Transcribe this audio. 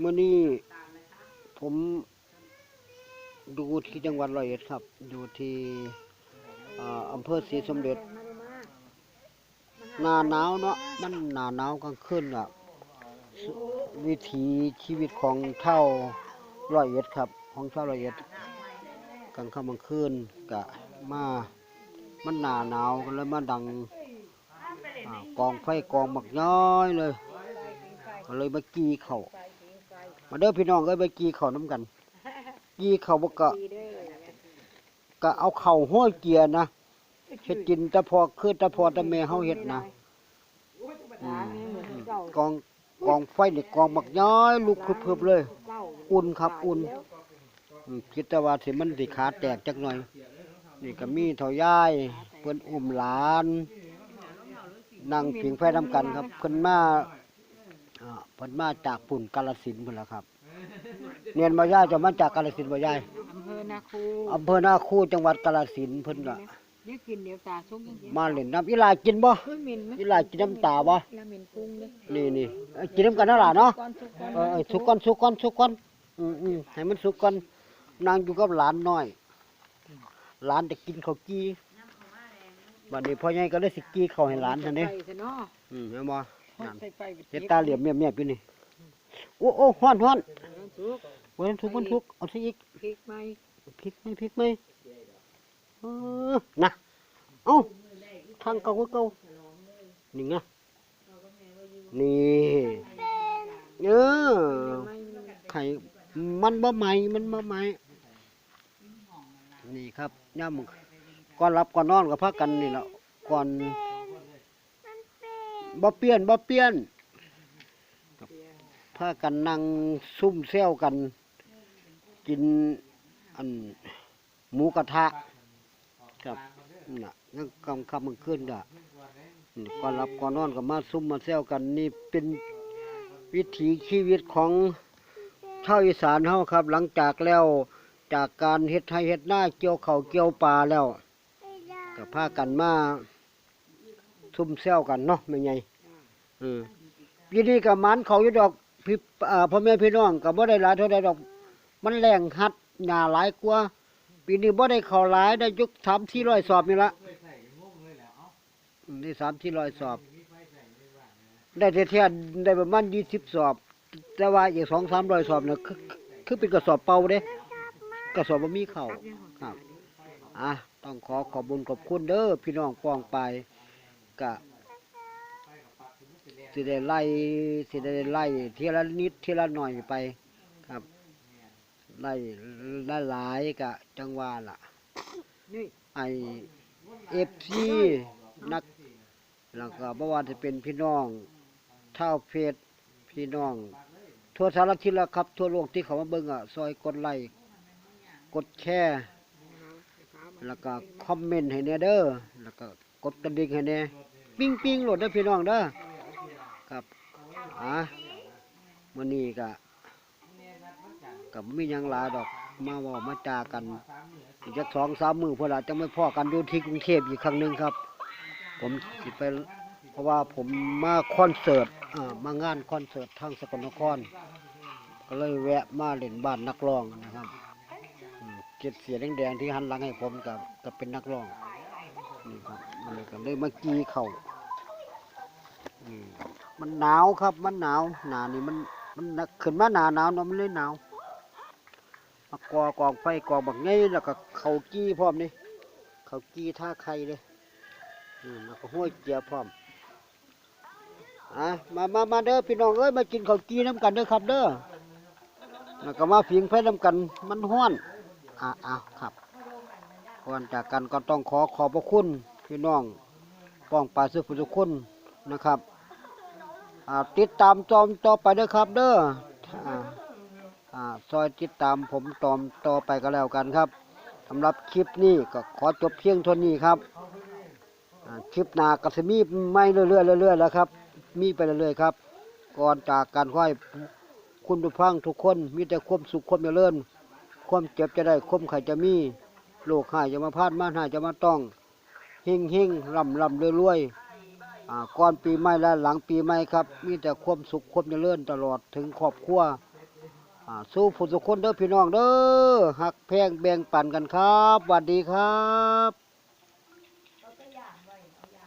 เมื่อนี้ผมดูที่จังหวัดร้อยเอ็ดครับดูที่อ่าอำเภอศรีสมเด็จหนาหนาวเนาะมันหนาหนาวกลางคืนอะวิถีชีวิตของเท่าร้อยเอ็ดครับ ของเท่าร้อยเอ็ดกลางค่ำกลางคืนกะมามันหนาหนาวก็เลยมาดังอกองไฟกองหมักย้อยเลย เลยมากีเข่า มาเด้อพี่น้องเอ้ยไปกีเข่าน้ำกัน กีเข่าบ่ก็ก็เอาเข่าห้อยเกียร์นะเฮ็ดกินแต่พอคือแต่พอแต่แม่เฮาเฮ็ดนะอืมอืมกองกองไฟนี่กองบักย้อยลุกเพิ่บๆเลย อุ่นครับอุ่นอืมคิดแต่ว่าสิมันสิขาแตกจักหน่อย นี่ก็มีเฒ่ายายเพิ่นอุ้มหลาน นั่งผิงไฟนำกันครับเพิ่นมา อ่าเพิ่นมาจากปุ่นกาลสินธุ์พุ่นล่ะครับ เนียนบ่ยายจะมาจากกาลสินธุ์บ่ยายอำเภอนาคูอำเภอนาคูจังหวัดกาลสินธุ์เพิ่นก็เดี๋ยวกินเดี๋ยวตาซุกยังกินมาเล่นน้ำอีหลากินบ่เฮ้ยเหม็นไหมอีหลากินน้ำตาบ่แล้วเหม็นกุ้งเลยนี่นี่เอ้ยกินน้ำกันเนาะล่ะเนาะ ก้อนซุกก้อนเออเออสุกก่อนสุกก่อนสุกก่อนอืมอืมให้มันสุกก่อนนางอยู่กับหลานน้อยหลานจะกินข้าวกี้บัดนี้พ่อใหญ่ก็เลยสิกี้ข้าวให้หลานซั่นเด้ใส่ซะเนาะอืมเห็นบ่ นั่นใส่ไฟไปเฮ็ดตาเหลี่ยมเมียบๆอยู่นี่ โอ้โอ้ฮ้อนฮ้อนซุกวันทุกวันทุกเอาสิอีกพริกไหมพริกไหมพริกไหมเออนะเอ้าทางเก่าก็เก่านี่ไงนี่เออไหมไข่มันบ่ไหมมันบ่ไหมนี่ครับย่ำก่อนรับก่อนนอนกับพักกันนี่แหละก่อน บ่เปลี่ยนบ่เปลี่ยนพากันนั่งซุ่มเซลกัน กินอันหมูกระทะครับน่ะงั้นกำคำมันขึ้นก็นี่ก่อนรับก่อนนอนก็มาซุ่มมาเซลกัน นี่เป็นวิถีชีวิตของชาวอีสานเฮาครับ หลังจากแล้วจากการเฮ็ดไร่เฮ็ดนาเกี่ยวข้าวเกี่ยวปลาแล้วก็พากันมา ซุ่มเซลกันเนาะแม่ใหญ่อือปีนี้ก็หมันเขาอยู่ดอกพี่อ่าพ่อแม่พี่น้องก็บ่ได้หลายเท่าใดดอก มันแรงหัดหญ้าหลายกว่าปีนี้บ่ได้เข้าหลายได้ยุคสามที่ร้อยสอบนี่ละอืมได้สามที่ร้อยสอบ ได้เทียนได้ประมาณยี่สิบสอบ แต่ว่าอีกสองสามร้อยสอบเนี่ยคือคือเป็นกระสอบเปล่าเด้กระสอบบ่มีเข่าครับอะต้องขอขอบคุญขอบคุณเด้อพี่น้องปองไป กะสิได้ไล่สิได้ไล่เทียละนิดเทียละหน่อยไปครับ ไล่ละหลายกะ จังหวาล่ะนี่ไอเอฟซีนักแล้วก็บ่ว่าจะเป็นพี่น้องเท่าเพศพี่น้องทั่วสารทิศแล้วครับ ทั่วโลกที่เขามาเบิ่งอะซอยกดไลค์กดแชร์แล้วก็คอมเมนต์ให้แน่เด้อแล้วก็ กดกระดิ่งให้แน่ปิ้งปิ้งโหลดเด้พี่น้องเด้อครับอะมื้อนี้ก็ก็บ่มีหยังหลายดอกมาว้ามาจากันอีกจักสองสามมือพอละจะไม่พ่อกันอยู่ที่กรุงเทพอีกครั้งหนึ่งครับ ผมสิไปเพราะว่าผมมาคอนเสิร์ตมางานคอนเสิร์ตทางสกลนคร ก็เลยแวะมาเล่นบ้านนักร้องนะครับเจ็ดเสียแดงๆที่หันหลังให้ผมกับกับเป็นนักร้อง นี่ครับมันเลยก็เลยมากีเข่ามมันหนาวครับมันหนาวหนานี่มันมันขึ้นมาหนาหนาวเนาะมันเลยหนาวมากอกองไฟกองบักไงแล้วก็เขากี้พร้อมนี่เขากี้ท่าไข่เลยอืมแล้วก็ห้วยเจียพร้อมอะมามามาเด้อพี่น้องเอ้ยมากินข้าวกี้น้ำกันเด้อครับเด้อแล้วก็มาผิงไฟน้ำกันมันห้อนอะอะครับ ก่อนจากกันก็ต้องขอขอบพระคุณพี่น้องป้องปลายสุภุคุณนะครับติดตามจอมต่อไปด้อครับเด้อซอยติดตามผมตอมต่อไปก็แล้วกันครับสำหรับคลิปนี้ก็ขอจบเพียงเท่านี้ครับคลิปนาก็จะมีไม่เรื่อยๆเรื่อยๆแล้วครับ มีไปเรื่อยๆครับ ก่อนจากการค่อยคุณผู้ฟังทุกคนมีแต่ความสุขความเจริญความเจ็บจะได้ความไข่จะมี โลกหายจะมาพลาดมานหายจะมาต้องเฮงเฮงลำลำรวยๆอ่าก่อนปีใหม่และหลังปีใหม่ครับ มีแต่ความสุขความเจริญตลอดถึงครอบครัวสู้ผู้ทุขคนเด้อพี่น้องเด้อหักแพงแบ่งปันกันครับสวัสดีครับ